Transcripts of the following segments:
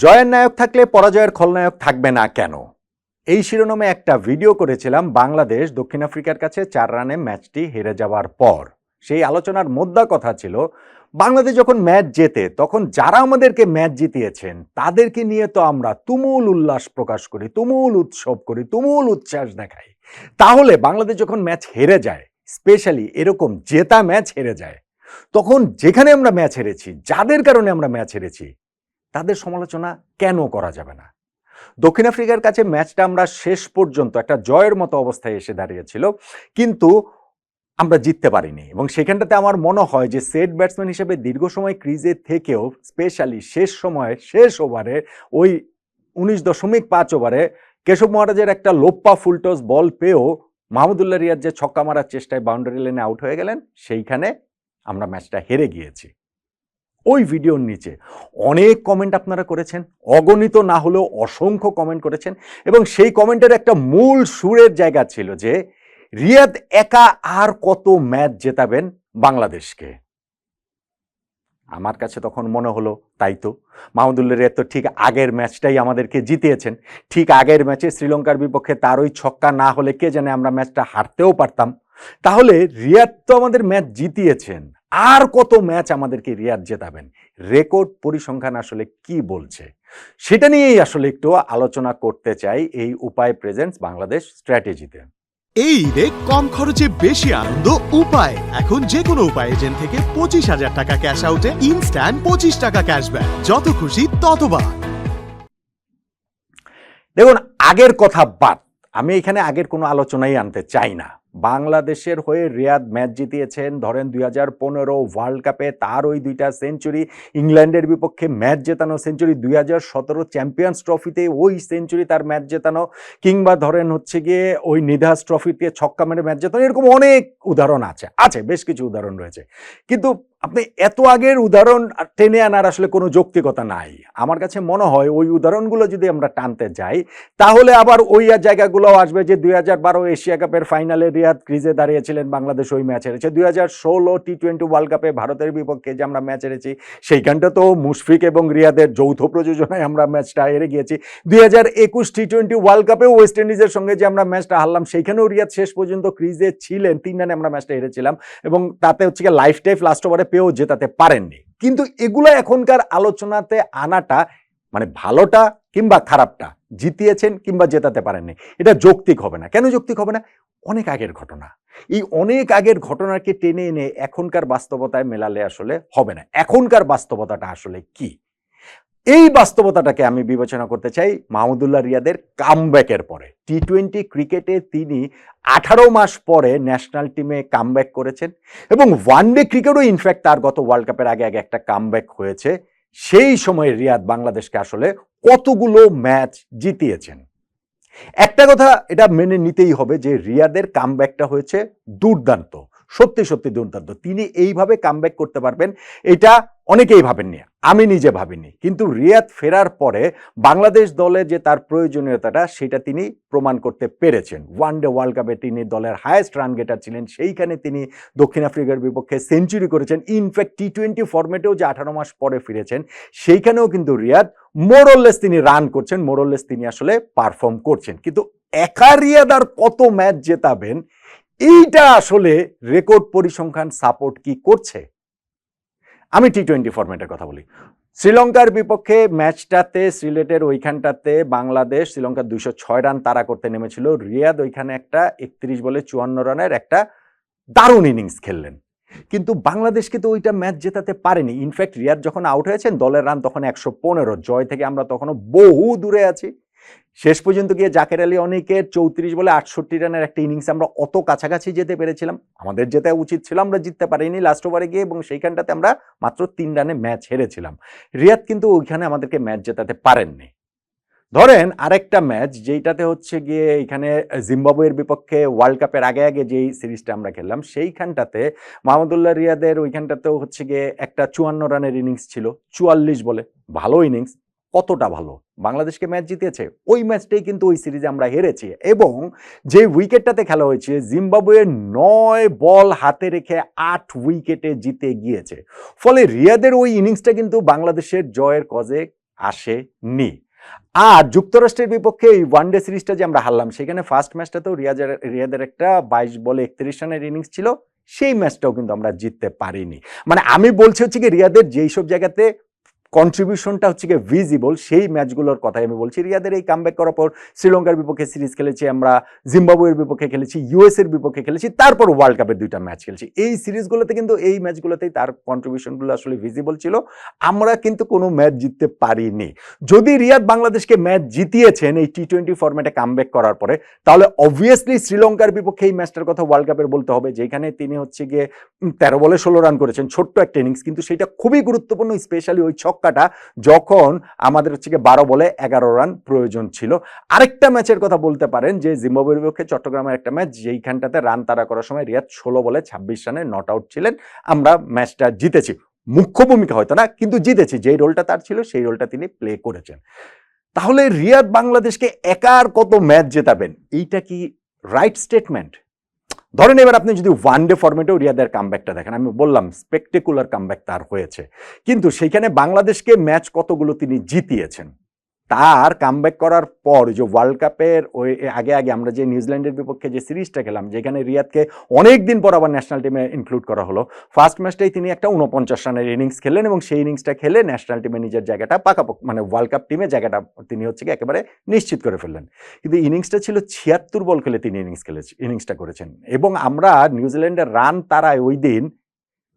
জয়ের নায়ক থাকলে পরাজয়ের খলনায়ক থাকবে না কেন? এই শিরোনামে একটা ভিডিও করেছিলাম বাংলাদেশ দক্ষিণ আফ্রিকার কাছে চার রানে ম্যাচটি হেরে যাওয়ার পর। সেই আলোচনার মোদ্দা কথা ছিল, বাংলাদেশ যখন ম্যাচ জেতে, তখন যারা আমাদেরকে ম্যাচ জিতিয়েছেন, তাদেরকে নিয়ে তো আমরা তুমুল উল্লাস প্রকাশ করি, তুমুল উৎসব করি, তুমুল উচ্ছ্বাস দেখাই। তাহলে বাংলাদেশ যখন ম্যাচ হেরে যায়, স্পেশালি এরকম জেতা ম্যাচ হেরে যায়, তখন যেখানে আমরা ম্যাচ হেরেছি, যাদের কারণে আমরা ম্যাচ হেরেছি তাদের সমালোচনা কেন করা যাবে না? দক্ষিণ আফ্রিকার কাছে ম্যাচটা আমরা শেষ পর্যন্ত একটা জয়ের মতো অবস্থায় এসে দাঁড়িয়েছিল, কিন্তু আমরা জিততে পারিনি। এবং সেখানটাতে আমার মনে হয় যে সেট ব্যাটসম্যান হিসেবে দীর্ঘ সময় ক্রিজে থেকেও স্পেশালি শেষ সময়ে, শেষ ওভারে ওই উনিশ দশমিক পাঁচ ওভারে কেশব মহারাজের একটা লোপ্পা ফুলটস বল পেয়েও মাহমুদুল্লাহ রিয়াদ যে ছক্কা মারার চেষ্টায় বাউন্ডারি লেনে আউট হয়ে গেলেন, সেইখানে আমরা ম্যাচটা হেরে গিয়েছি। ওই ভিডিওর নিচে অনেক কমেন্ট আপনারা করেছেন, অগণিত না হলেও অসংখ্য কমেন্ট করেছেন এবং সেই কমেন্টের একটা মূল সুরের জায়গা ছিল যে, রিয়াদ একা আর কত ম্যাচ জেতাবেন বাংলাদেশকে? আমার কাছে তখন মনে হলো, তাই তো মাহমুদুল্লাহ রিয়াদ তো ঠিক আগের ম্যাচটাই আমাদেরকে জিতিয়েছেন। ঠিক আগের ম্যাচে শ্রীলঙ্কার বিপক্ষে তার ওই ছক্কা না হলে কে জানে আমরা ম্যাচটা হারতেও পারতাম। তাহলে রিয়াদ তো আমাদের ম্যাচ জিতিয়েছেন। আর কত ম্যাচ আমাদেরকে রিয়াদ জেতাবেন? রেকর্ড পরিসংখ্যান আসলে কি বলছে? সেটা নিয়েই আসলে একটু আলোচনা করতে চাই এই উপায় প্রেজেন্টস বাংলাদেশ স্ট্র্যাটেজিতে এই ঈদে কম খরচে বেশি আনন্দ উপায়। এখন যে কোনো উপায় এজেন্ট থেকে পঁচিশ হাজার টাকা ক্যাশ আউটে ইনস্ট্যান্ট পঁচিশ টাকা ক্যাশব্যাক যত খুশি ততবার দেখুন আগের কথা বাদ। আমি এখানে আগের কোনো আলোচনাই আনতে চাই না। বাংলাদেশের হয়ে রিয়াদ ম্যাচ জিতিয়েছেন। ধরেন দুই হাজার পনেরো ওয়ার্ল্ড কাপে তার ওই দুইটা সেঞ্চুরি ইংল্যান্ডের বিপক্ষে ম্যাচ জেতানো সেঞ্চুরি দুই হাজার সতেরো চ্যাম্পিয়ন্স ট্রফিতে ওই সেঞ্চুরি তার ম্যাচ জেতানো, কিংবা ধরেন হচ্ছে গিয়ে ওই নিধাস ট্রফিতে ছক্কা মেরে ম্যাচ জেতানো, এরকম অনেক উদাহরণ আছে। আছে, বেশ কিছু উদাহরণ রয়েছে। কিন্তু আপনি এত আগের উদাহরণ টেনে আনার আসলে কোনো যৌক্তিকতা নাই। আমার কাছে মনে হয় ওই উদাহরণগুলো যদি আমরা টানতে যাই, তাহলে আবার ওই জায়গাগুলো আসবে যে দুই হাজার বারো এশিয়া কাপের ফাইনালে রিয়াদ ক্রিজে দাঁড়িয়েছিলেন বাংলাদেশ ওই ম্যাচ হেরেছে। দুই হাজার ষোলো টি টোয়েন্টি ওয়ার্ল্ড কাপে ভারতের বিপক্ষে যে আমরা ম্যাচ হেরেছি সেইখানটা তো মুশফিক এবং রিয়াদের যৌথ প্রযোজনায় আমরা ম্যাচটা হেরে গিয়েছি। দুই হাজার একুশ টি টোয়েন্টি ওয়ার্ল্ড কাপেও ওয়েস্ট ইন্ডিজের সঙ্গে যে আমরা ম্যাচটা হারলাম, সেইখানেও রিয়াদ শেষ পর্যন্ত ক্রিজে ছিলেন। তিন রানে আমরা ম্যাচটা হেরেছিলাম এবং তাতে হচ্ছে লাইফ টাইফ লাস্ট ওভারে পেয়েও জেতাতে পারেননি। কিন্তু এগুলো এখনকার আলোচনাতে আনাটা মানে ভালোটা কিংবা খারাপটা, জিতিয়েছেন কিংবা জেতাতে পারেননি, এটা যৌক্তিক হবে না। কেন যৌক্তিক হবে না? অনেক আগের ঘটনা। এই অনেক আগের ঘটনাকে টেনে এনে এখনকার বাস্তবতায় মেলালে আসলে হবে না। এখনকার বাস্তবতাটা আসলে কি? এই বাস্তবতাটাকে আমি বিবেচনা করতে চাই মাহমুদুল্লাহ রিয়াদের কামব্যাকের পরে। টি টোয়েন্টি ক্রিকেটে তিনি আঠারো মাস পরে ন্যাশনাল টিমে কামব্যাক করেছেন এবং ওয়ান ডে ক্রিকেটও ইনফ্যাক্ট তার গত ওয়ার্ল্ড কাপের আগে আগে একটা কামব্যাক হয়েছে। সেই সময় রিয়াদ বাংলাদেশকে আসলে কতগুলো ম্যাচ জিতিয়েছেন। একটা কথা এটা মেনে নিতেই হবে যে রিয়াদের কামব্যাকটা হয়েছে দুর্দান্ত, সত্যি সত্যি দুর্দান্ত। তিনি এইভাবে কামব্যাক করতে পারবেন, এটা অনেকেই ভাবেননি, আমি নিজে ভাবিনি। কিন্তু রিয়াদ ফেরার পরে বাংলাদেশ দলে যে তার প্রয়োজনীয়তাটা, সেটা তিনি প্রমাণ করতে পেরেছেন। ওয়ান ডে ওয়ার্ল্ড কাপে তিনি দলের হায়েস্ট রান গেটার ছিলেন, সেইখানে তিনি দক্ষিণ আফ্রিকার বিপক্ষে সেঞ্চুরি করেছেন। ইনফ্যাক্ট টি টোয়েন্টি ফর্মেটেও যে আঠারো মাস পরে ফিরেছেন, সেইখানেও কিন্তু রিয়াদ মোরললেস তিনি রান করছেন মোরললেস তিনি আসলে পারফর্ম করছেন। কিন্তু একা রিয়াদ আর কত ম্যাচ জেতাবেন, এইটা আসলে রেকর্ড পরিসংখ্যান সাপোর্ট কি করছে? আমি টি টোয়েন্টি ফরম্যাটের কথা বলি। শ্রীলঙ্কার বিপক্ষে ম্যাচটাতে সিলেটের ওইখানটাতে বাংলাদেশ, শ্রীলঙ্কার দুইশো ছয় রান তারা করতে নেমেছিল। রিয়াদ ওইখানে একটা একত্রিশ বলে চুয়ান্ন রানের একটা দারুণ ইনিংস খেললেন। কিন্তু বাংলাদেশকে তো ওইটা ম্যাচ জেতাতে পারেনি। ইনফ্যাক্ট রিয়াদ যখন আউট হয়েছেন, দলের রান তখন একশো পনেরো, জয় থেকে আমরা তখনও বহু দূরে আছি। শেষ পর্যন্ত গিয়ে জাকের আলী অনেকের চৌত্রিশ বলে আটষট্টি রানের একটা ইনিংস আমরা অত কাছাকাছি যেতে পেরেছিলাম। আমাদের যেতে উচিত ছিল, আমরা জিততে পারিনি লাস্ট ওভারে গিয়ে এবং সেইখানটাতে আমরা মাত্র তিন রানে ম্যাচ হেরেছিলাম। রিয়াদ কিন্তু ওইখানে আমাদেরকে ম্যাচ জেতাতে পারেননি। ধরেন আরেকটা ম্যাচ যেইটাতে হচ্ছে গিয়ে এখানে জিম্বাবুয়ের বিপক্ষে ওয়ার্ল্ড কাপের আগে আগে যেই সিরিজটা আমরা খেললাম, সেইখানটাতে মাহমুদুল্লাহ রিয়াদের ওইখানটাতেও হচ্ছে গিয়ে একটা চুয়ান্ন রানের ইনিংস ছিল, চুয়াল্লিশ বলে, ভালো ইনিংস। কতটা ভালো? বাংলাদেশকে ম্যাচ জিতেছে, ওই ম্যাচটাই কিন্তু ওই সিরিজে আমরা হেরেছি। এবং যে উইকেটটাতে খেলা হয়েছে, জিম্বাবুয়ে নয় বল হাতে রেখে আট উইকেটে জিতে গিয়েছে। ফলে রিয়াদের ওই ইনিংসটা কিন্তু বাংলাদেশের জয়ের কজে আসেনি। আর যুক্তরাষ্ট্রের বিপক্ষে এই ওয়ানডে সিরিজটা যে আমরা হারলাম, সেখানে ফার্স্ট ম্যাচটাতেও রিয়াজের রিয়াদের একটা বাইশ বলে একত্রিশ রানের ইনিংস ছিল, সেই ম্যাচটাও কিন্তু আমরা জিততে পারিনি। মানে আমি বলছি হচ্ছে কি, রিয়াদের যেই সব জায়গাতে কন্ট্রিবিউশনটা হচ্ছে গিয়ে ভিজিবল সেই ম্যাচগুলোর কথাই আমি বলছি। রিয়াদের এই কামব্যাক করার পর শ্রীলঙ্কার বিপক্ষে সিরিজ খেলেছি আমরা, জিম্বাবুয়ের বিপক্ষে খেলেছি ইউএস এর বিপক্ষে খেলেছি, তারপর ওয়ার্ল্ড কাপের দুইটা ম্যাচ খেলেছি। এই সিরিজগুলোতে কিন্তু এই ম্যাচগুলোতেই তার কন্ট্রিবিউশনগুলো আসলে ভিজিবল ছিল। আমরা কিন্তু কোনো ম্যাচ জিততে পারিনি। যদি রিয়াদ বাংলাদেশকে ম্যাচ জিতিয়েছেন এই টি টোয়েন্টি ফরম্যাটে কামব্যাক করার পরে, তাহলে অবভিয়াসলি শ্রীলঙ্কার বিপক্ষে এই ম্যাচটার কথা ওয়ার্ল্ড কাপের বলতে হবে, যেখানে তিনি হচ্ছে গিয়ে তেরো বলে ষোলো রান করেছেন। ছোট্ট একটা ইনিংস কিন্তু সেটা খুবই গুরুত্বপূর্ণ স্পেশালি ওই ছক্কাটা যখন আমাদের হচ্ছে গিয়ে বারো বলে এগারো রান প্রয়োজন ছিল। আরেকটা ম্যাচের কথা বলতে পারেন যে, জিম্বাবুয়ের বিপক্ষে চট্টগ্রামের একটা ম্যাচ, যেইখানটাতে রান তাড়া করার সময় রিয়াদ ষোলো বলে ছাব্বিশ রানে নট আউট ছিলেন। আমরা ম্যাচটা জিতেছি। মুখ্য ভূমিকা হয়তো না, কিন্তু জিতেছি। যেই রোলটা তার ছিল, সেই রোলটা তিনি প্লে করেছেন। তাহলে রিয়াদ বাংলাদেশকে একার কত ম্যাচ জেতাবেন? এইটা কি রাইট স্টেটমেন্ট ধরেন এবার আপনি যদি ওয়ান ডে ফরম্যাটেও রিয়াদের কামব্যাকটা দেখেন, আমি বললাম স্পেকটেকুলার কামব্যাক তার হয়েছে। কিন্তু সেইখানে বাংলাদেশকে ম্যাচ কতগুলো তিনি জিতিয়েছেন? তার কামব্যাক করার পর যে ওয়ার্ল্ড কাপের ওই আগে আগে আমরা যে নিউজিল্যান্ডের বিপক্ষে যে সিরিজটা খেলাম, যেখানে রিয়াদকে অনেক দিন পর আবার ন্যাশনাল টিমে ইনক্লুড করা হলো। ফার্স্ট ম্যাচটাই তিনি একটা উনপঞ্চাশ রানের ইনিংস খেলেন এবং সেই ইনিংসটা খেলে ন্যাশনাল টিমে নিজের জায়গাটা পাকাপোক্ত মানে ওয়ার্ল্ড কাপ টিমে জায়গাটা তিনি হচ্ছে কি একেবারে নিশ্চিত করে ফেললেন। কিন্তু ইনিংসটা ছিল ছিয়াত্তর বল খেলে তিনি ইনিংস খেলেছে ইনিংসটা করেছেন। এবং আমরা নিউজিল্যান্ডের রান তারায় ওই দিন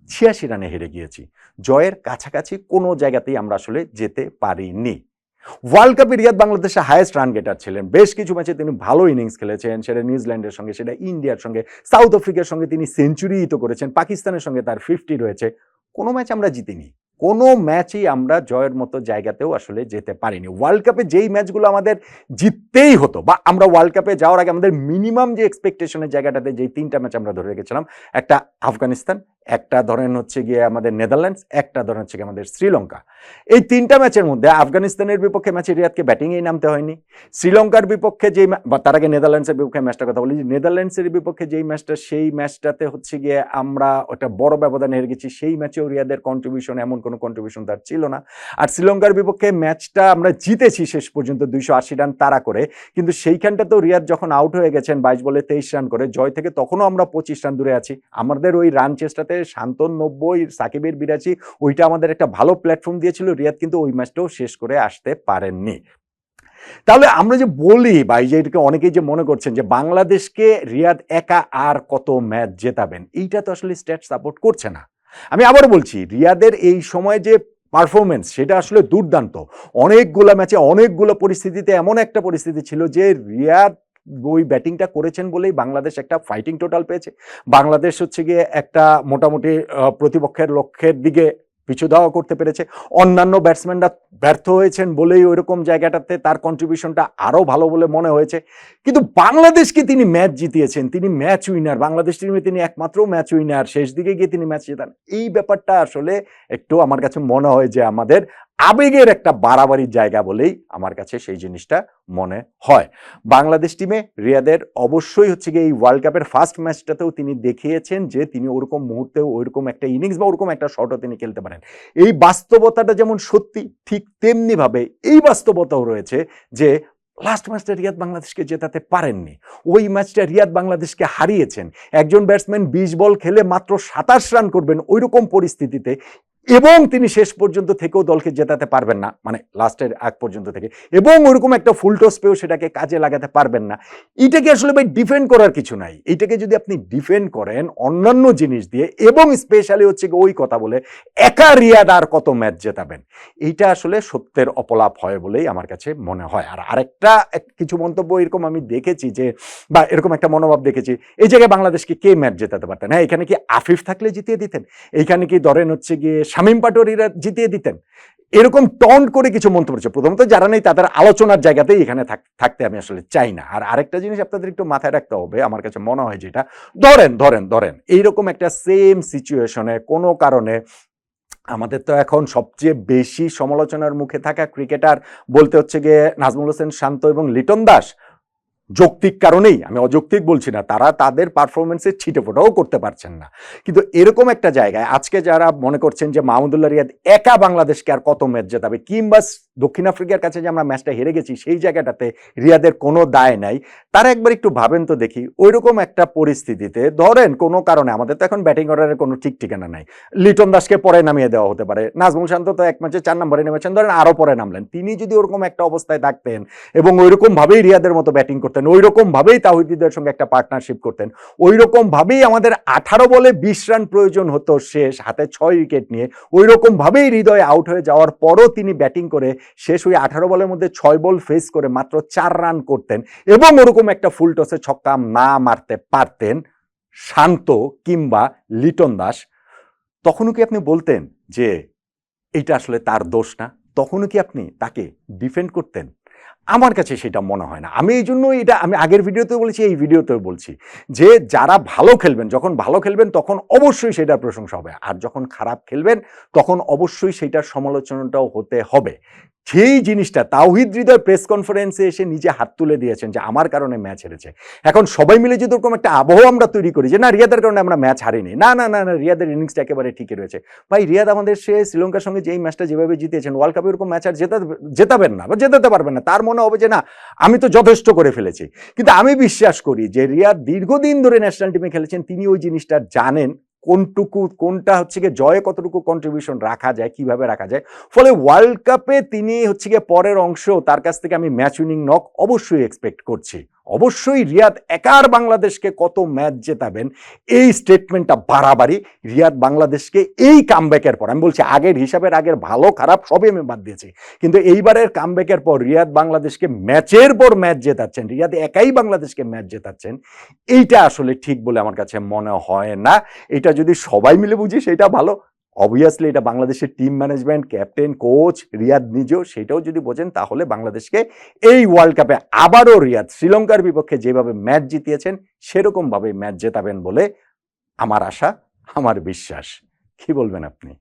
ছিয়াশি রানে হেরে গিয়েছি। জয়ের কাছাকাছি কোনো জায়গাতেই আমরা আসলে যেতে পারিনি। ওয়ার্ল্ড কাপে রিয়াদ বাংলাদেশে হায়েস্ট রান গেটার ছিলেন। বেশ কিছু ম্যাচে তিনি ভালো ইনিংস খেলেছেন। সেটা নিউজিল্যান্ডের সঙ্গে, সেটা ইন্ডিয়ার সঙ্গে, সাউথ আফ্রিকার সঙ্গে তিনি সেঞ্চুরি তো করেছেন। পাকিস্তানের সঙ্গে তার ফিফটি রয়েছে। কোনো ম্যাচ আমরা জিতিনি। কোনো ম্যাচই আমরা জয়ের মতো জায়গাতেও আসলে যেতে পারিনি। ওয়ার্ল্ড কাপে যেই ম্যাচগুলো আমাদের জিততেই হতো বা আমরা ওয়ার্ল্ড কাপে যাওয়ার আগে আমাদের মিনিমাম যে এক্সপেকটেশনের জায়গাটাতে যেই তিনটা ম্যাচ আমরা ধরে রেখেছিলাম, একটা আফগানিস্তান একটা ধরেন হচ্ছে গিয়ে আমাদের নেদারল্যান্ডস, একটা ধরেন হচ্ছে গিয়ে আমাদের শ্রীলঙ্কা। এই তিনটা ম্যাচের মধ্যে আফগানিস্তানের বিপক্ষে ম্যাচে রিয়াদকে ব্যাটিংয়েই নামতে হয়নি। শ্রীলঙ্কার বিপক্ষে যেই বা তার আগে নেদারল্যান্ডসের বিপক্ষে ম্যাচটার কথা বলি, নেদারল্যান্ডসের বিপক্ষে যেই ম্যাচটা, সেই ম্যাচটাতে হচ্ছে গিয়ে আমরা ওটা বড় ব্যবধানে হেরে গেছি। সেই ম্যাচেও রিয়াদের কন্ট্রিবিউশন এমন কোনো কন্ট্রিবিউশন তার ছিল না। আর শ্রীলঙ্কার বিপক্ষে ম্যাচটা আমরা জিতেছি শেষ পর্যন্ত দুইশো আশি রান তারা করে। কিন্তু সেইখানটাতেও রিয়াদ যখন আউট হয়ে গেছেন বাইশ বলে তেইশ রান করে, জয় থেকে তখনও আমরা পঁচিশ রান দূরে আছি। আমাদের ওই রান চেষ্টাতে শান্তন নব্বই সাকিবের বিরাশি, ওইটা আমাদের একটা ভালো প্ল্যাটফর্ম দিয়েছিল। রিয়াদ কিন্তু ওই ম্যাচটাও শেষ করে আসতে পারেননি। তাহলে আমরা যে বলি বা যে এটাকে অনেকেই যে মনে করছেন যে বাংলাদেশকে রিয়াদ একা আর কত ম্যাচ জেতাবেন, এইটা তো আসলে স্ট্যাট সাপোর্ট করছে না। আমি আবার বলছি, রিয়াদের এই সময় যে পারফরমেন্স সেটা আসলে দুর্দান্ত। অনেকগুলো ম্যাচে অনেকগুলো পরিস্থিতিতে এমন একটা পরিস্থিতি ছিল যে রিয়াদ ওই ব্যাটিংটা করেছেন বলেই বাংলাদেশ একটা ফাইটিং টোটাল পেয়েছে। বাংলাদেশ হচ্ছে গিয়ে একটা মোটামুটি প্রতিপক্ষের লক্ষ্যের দিকে পিছু ধাওয়া করতে পেরেছে। অন্যান্য ব্যাটসম্যানরা ব্যর্থ হয়েছেন বলেই ওইরকম জায়গাটাতে তার কন্ট্রিবিউশনটা আরও ভালো বলে মনে হয়েছে। কিন্তু বাংলাদেশকে তিনি ম্যাচ জিতিয়েছেন, তিনি ম্যাচ উইনার বাংলাদেশ টিমে তিনি একমাত্র ম্যাচ উইনার শেষ দিকে গিয়ে তিনি ম্যাচ জেতান। এই ব্যাপারটা আসলে একটু আমার কাছে মনে হয় যে আমাদের আবেগের একটা বাড়াবাড়ির জায়গা বলেই আমার কাছে সেই জিনিসটা মনে হয়। বাংলাদেশ টিমে রিয়াদের অবশ্যই হচ্ছে গিয়ে এই ওয়ার্ল্ড কাপের ফার্স্ট ম্যাচটাতেও তিনি দেখিয়েছেন যে তিনি ওরকম মুহূর্তেও ওইরকম একটা ইনিংস বা ওরকম একটা শটও তিনি খেলতে পারেন। এই বাস্তবতাটা যেমন সত্যি ঠিক তেমনিভাবে এই বাস্তবতাও রয়েছে যে লাস্ট ম্যাচটা রিয়াদ বাংলাদেশকে জেতাতে পারেননি। ওই ম্যাচটা রিয়াদ বাংলাদেশকে হারিয়েছেন। একজন ব্যাটসম্যান বিশ বল খেলে মাত্র সাতাশ রান করবেন ওইরকম পরিস্থিতিতে এবং তিনি শেষ পর্যন্ত থেকেও দলকে জেতাতে পারবেন না মানে লাস্টের আগ পর্যন্ত থেকে। এবং ওইরকম একটা ফুল টস পেয়েও সেটাকে কাজে লাগাতে পারবেন না। এটাকে আসলে ভাই ডিফেন্ড করার কিছু নাই। এটাকে যদি আপনি ডিফেন্ড করেন অন্যান্য জিনিস দিয়ে, এবং স্পেশালি হচ্ছে ওই কথা বলে, একা রিয়াদ আর কত ম্যাচ জেতাবেন? এইটা আসলে সত্যের অপলাপ হয় বলেই আমার কাছে মনে হয়। আর আরেকটা কিছু মন্তব্য এরকম আমি দেখেছি যে, বা এরকম একটা মনোভাব দেখেছি, এই জায়গায় বাংলাদেশকে কে ম্যাচ জেতাতে পারতেন? হ্যাঁ এখানে কি আফিফ থাকলে জিতিয়ে দিতেন? এইখানে কি ধরেন হচ্ছে গিয়ে শামীম পাটোয়ারিরা জিতিয়ে দিতেন। এরকম টন করে কিছু মন্তব্য হচ্ছে প্রথমত, যারা নেই, তাদের আলোচনার জায়গাতেই এখানে থাক- থাকতে আমি আসলে চাই না। আর আরেকটা জিনিস আপনাদের একটু মাথায় রাখতে হবে, আমার কাছে মনে হয় যেটা, ধরেন ধরেন ধরেন, এইরকম একটা সেম সিচুয়েশনে কোনো কারণে আমাদের তো এখন সবচেয়ে বেশি সমালোচনার মুখে থাকা ক্রিকেটার বলতে হচ্ছে গিয়ে নাজমুল হোসেন শান্ত এবং লিটন দাস। যৌক্তিক কারণেই, আমি অযৌক্তিক বলছি না, তারা তাদের পারফরমেন্সের ছিটে ফোটাও করতে পারছেন না। কিন্তু এরকম একটা জায়গায়, আজকে যারা মনে করছেন যে মাহমুদুল্লাহ রিয়াদ একা বাংলাদেশকে আর কত ম্যাচ জেতাবে, কিংবা দক্ষিণ আফ্রিকার কাছে যে আমরা ম্যাচটা হেরে গেছি, সেই জায়গাটাতে রিয়াদের কোনো দায় নাই। তারা একবার একটু ভাবেন তো দেখি, ওইরকম একটা পরিস্থিতিতে ধরেন কোনো কারণে, আমাদের তো এখন ব্যাটিং অর্ডারের কোনো ঠিক ঠিকানা নাই। লিটন দাসকে পরে নামিয়ে দেওয়া হতে পারে, নাজমুল শান্ত তো এক ম্যাচে চার নম্বরে নেমেছেন, ধরেন আরও পরে নামলেন। তিনি যদি ওরকম একটা অবস্থায় থাকতেন এবং ওইরকম ভাবেই রিয়াদের মতো ব্যাটিং করতেন ওইরকম ভাবেই তাহিদিদের সঙ্গে একটা পার্টনারশিপ করতেন ওইরকম ভাবেই আমাদের আঠারো বলে বিশ রান প্রয়োজন হতো শেষ, হাতে ছয় উইকেট নিয়ে ওইরকম ভাবেই হৃদয় আউট হয়ে যাওয়ার পরও তিনি ব্যাটিং করে শেষ ওই আঠারো বলের মধ্যে ছয় বল ফেস করে মাত্র চার রান করতেন এবং ওরকম একটা ফুল টসে ছক্কা না মারতে পারতেন শান্ত কিংবা লিটন দাস। তখনও কি আপনি বলতেন যে এটা আসলে তার দোষ না? তখনও কি আপনি তাকে ডিফেন্ড করতেন? আমার কাছে সেটা মনে হয় না। আমি এই জন্য এটা, আমি আগের ভিডিওতেও বলেছি, এই ভিডিওতেও বলছি যে যারা ভালো খেলবেন, যখন ভালো খেলবেন তখন অবশ্যই সেটার প্রশংসা হবে। আর যখন খারাপ খেলবেন তখন অবশ্যই সেটার সমালোচনাটাও হতে হবে। সেই জিনিসটা, তাওহিদ হৃদয় প্রেস কনফারেন্সে এসে নিজে হাত তুলে দিয়েছেন যে আমার কারণে ম্যাচ হেরেছে। এখন সবাই মিলে যদি ওরকম একটা আবহাওয়া আমরা তৈরি করি যে, না, রিয়াদের কারণে আমরা ম্যাচ হারিনি। না না না না, রিয়াদের ইনিংসটা একেবারে ঠিকই রয়েছে। ভাই, রিয়াদ আমাদের সে শ্রীলঙ্কার সঙ্গে যেই ম্যাচটা যেভাবে জিতেছেন, ওয়ার্ল্ড কাপে ওরকম ম্যাচ আর জেতা, জেতাবেন না বা জেতাতে পারবেন না। তার মনে হবে যে না, আমি তো যথেষ্ট করে ফেলেছি। কিন্তু আমি বিশ্বাস করি যে রিয়া দীর্ঘদিন ধরে ন্যাশনাল টিমে খেলেছেন, তিনি ওই জিনিসটা জানেন কোনটুকু, কোনটা হচ্ছে গিয়ে জয়ে কতটুকু কন্ট্রিবিউশন রাখা যায়, কীভাবে রাখা যায়। ফলে ওয়ার্ল্ড কাপে তিনি হচ্ছে গিয়ে পরের অংশ, তার কাছ থেকে আমি ম্যাচ উইনিং নক অবশ্যই এক্সপেক্ট করছি। অবশ্যই রিয়াদ একার বাংলাদেশকে কত ম্যাচ জেতাবেন, এই স্টেটমেন্টটা বাড়াবাড়ি। রিয়াদ বাংলাদেশকে এই কামব্যাকের পর, আমি বলছি আগের হিসাবের আগের ভালো, খারাপ সবই আমি বাদ দিয়েছি। কিন্তু এইবারের কামব্যাকের পর রিয়াদ বাংলাদেশকে ম্যাচের পর ম্যাচ জেতাচ্ছেন, রিয়াদ একাই বাংলাদেশকে ম্যাচ জেতাচ্ছেন, এইটা আসলে ঠিক বলে আমার কাছে মনে হয় না। এটা যদি সবাই মিলে বুঝি সেটা ভালো অবভিয়াসলি এটা বাংলাদেশের team management captain coach Riyad নিজেও সেটাও যদি বোঝেন, তাহলে বাংলাদেশকে এই ওয়ার্ল্ড কাপে আবারও রিয়াদ শ্রীলঙ্কার বিপক্ষে যেভাবে ম্যাচ জিতিয়েছেন সেরকমভাবে ম্যাচ জেতাবেন বলে আমার আশা, আমার বিশ্বাস। কি বলবেন আপনি?